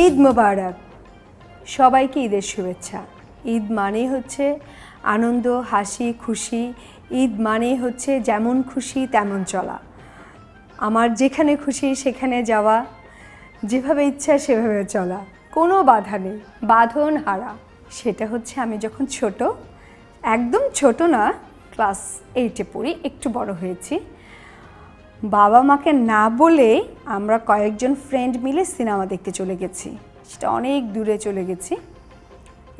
ঈদ মোবারক। সবাইকে ঈদের শুভেচ্ছা। ঈদ মানেই হচ্ছে আনন্দ, হাসি, খুশি। ঈদ মানেই হচ্ছে যেমন খুশি তেমন চলা। আমার যেখানে খুশি সেখানে যাওয়া, যেভাবে ইচ্ছা সেভাবে চলা। কোনো বাধা নেই, বাঁধন হারা। সেটা হচ্ছে আমি যখন ছোট, একদম ছোট না, ক্লাস এইটে পড়ি, একটু বড় হয়েছি। বাবা মাকে না বলে আমরা কয়েকজন ফ্রেন্ড মিলে সিনেমা দেখতে চলে গেছি। সেটা অনেক দূরে চলে গেছি।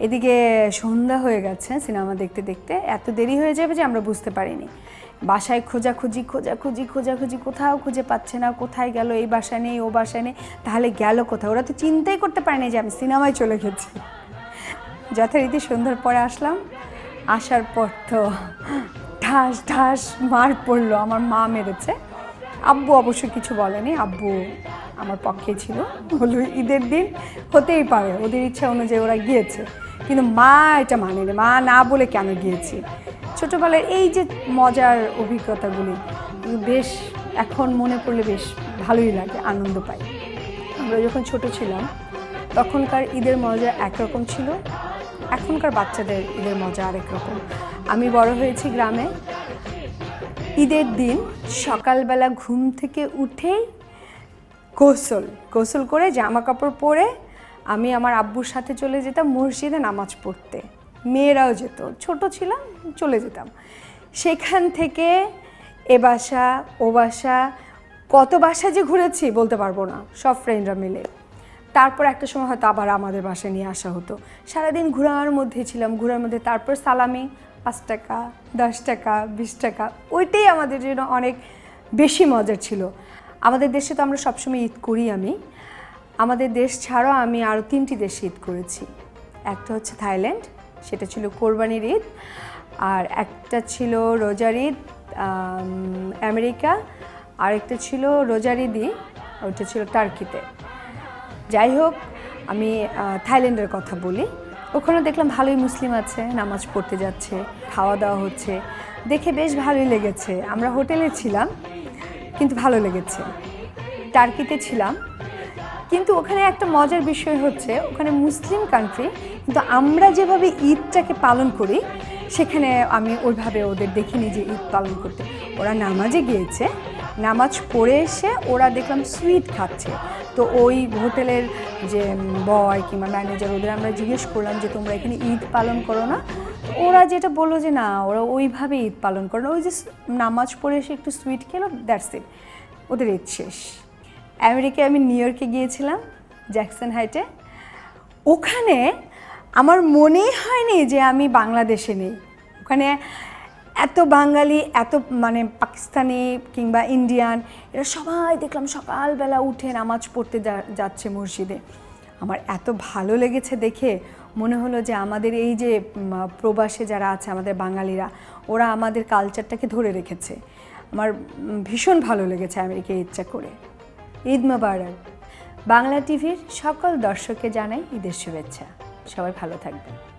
এদিকে সন্ধ্যা হয়ে গেছে সিনেমা দেখতে দেখতে। এত দেরি হয়ে যাবে যে আমরা বুঝতে পারিনি। বাসায় খোঁজাখুঁজি খোঁজাখুঁজি খোঁজাখুঁজি কোথাও খুঁজে পাচ্ছে না, কোথায় গেল, এই বাসায় নেই, ও বাসায় নেই, তাহলে গেল কোথাও ওরা তো চিন্তাই করতে পারেনি যে আমি সিনেমায় চলে গেছি। যথারীতি সন্ধ্যার পরে আসলাম। আসার পর তো ঠাস ঠাস মার পড়ল, আমার মা মেরেছে। আব্বু অবশ্য কিছু বলেনি। আব্বু আমার পক্ষে ছিল। হলো ঈদের দিন হতেই পারে, ওদের ইচ্ছা অনুযায়ী ওরা গিয়েছে। কিন্তু মা এটা মানেনি। মা না বলে কেন গিয়েছি? ছোটোবেলার এই যে মজার অভিজ্ঞতাগুলি, বেশ এখন মনে পড়লে বেশ ভালোই লাগে, আনন্দ পাই। আমরা যখন ছোট ছিলাম, তখনকার ঈদের মজা একরকম ছিল, এখনকার বাচ্চাদের ঈদের মজা আরেক রকম। আমি বড় হয়েছি গ্রামে ঈদের দিন সকালবেলা ঘুম থেকে উঠেই গোসল গোসল করে জামা কাপড় পরে আমি আমার আব্বুর সাথে চলে যেতাম মসজিদে নামাজ পড়তে। মেয়েরাও যেত, ছোট ছিলাম, চলে যেতাম। সেখান থেকে এ বাসা, ও বাসা, কত বাসা যে ঘুরেছি বলতে পারব না, সব ফ্রেন্ডরা মিলে। তারপর একটা সময় হয়তো আবার আমাদের বাসায় নিয়ে আসা হতো। সারাদিন ঘোরার মধ্যে ছিলাম, ঘোরার মধ্যে তারপর সালামি পাঁচ টাকা দশ টাকা বিশ টাকা ওইটাই আমাদের জন্য অনেক বেশি মজার ছিল। আমাদের দেশে তো আমরা সবসময় ঈদ করি আমি। আমাদের দেশ ছাড়াও আমি আরও তিনটি দেশে ঈদ করেছি। একটা হচ্ছে থাইল্যান্ড সেটা ছিল কোরবানির ঈদ। আর একটা ছিল রোজার ঈদ আম, আমেরিকা। আরেকটা ছিল রোজার ঈদই ওইটা ছিল টার্কিতে। যাই হোক আমি থাইল্যান্ডের কথা বলি। ওখানে দেখলাম ভালোই মুসলিম আছে, নামাজ পড়তে যাচ্ছে, খাওয়া দাওয়া হচ্ছে। দেখে বেশ ভালোই লেগেছে। আমরা হোটেলে ছিলাম, কিন্তু ভালো লেগেছে। টার্কিতে ছিলাম, কিন্তু ওখানে একটা মজার বিষয় হচ্ছে, ওখানে মুসলিম কান্ট্রি কিন্তু আমরা যেভাবে ঈদটাকে পালন করি, সেখানে আমি ওইভাবে ওদের দেখিনি যে ঈদ পালন করতে। ওরা নামাজে গিয়েছে নামাজ পড়ে এসে ওরা দেখলাম সুইট খাচ্ছে। তো ওই হোটেলের যে বয় কিংবা ম্যানেজার ওদের আমরা জিজ্ঞেস করলাম যে, তোমরা এখানে ঈদ পালন করো না? ওরা যেটা বলল যে, না, ওরা ওইভাবে ঈদ পালন করে না। ওই যে নামাজ পড়ে এসে একটু সুইট খেলো দ্যাটস ইট ওদের ঈদ শেষ। আমেরিকায় আমি নিউ ইয়র্কে গিয়েছিলাম, জ্যাকসন হাইটে। ওখানে আমার মনেই হয়নি যে আমি বাংলাদেশে নেই। ওখানে এত বাঙালি, এত মানে পাকিস্তানি কিংবা ইন্ডিয়ান, এরা সবাই দেখলাম সকালবেলা উঠে নামাজ পড়তে যাচ্ছে মসজিদে। আমার এত ভালো লেগেছে দেখে মনে হলো যে আমাদের এই যে প্রবাসে যারা আছে আমাদের বাঙালিরা, ওরা আমাদের কালচারটাকে ধরে রেখেছে। আমার ভীষণ ভালো লেগেছে আমেরিকা ইচ্ছা করে। ঈদ মোবারক। বাংলা টিভির সকল দর্শককে জানাই ঈদের শুভেচ্ছা। সবাই ভালো থাকবেন।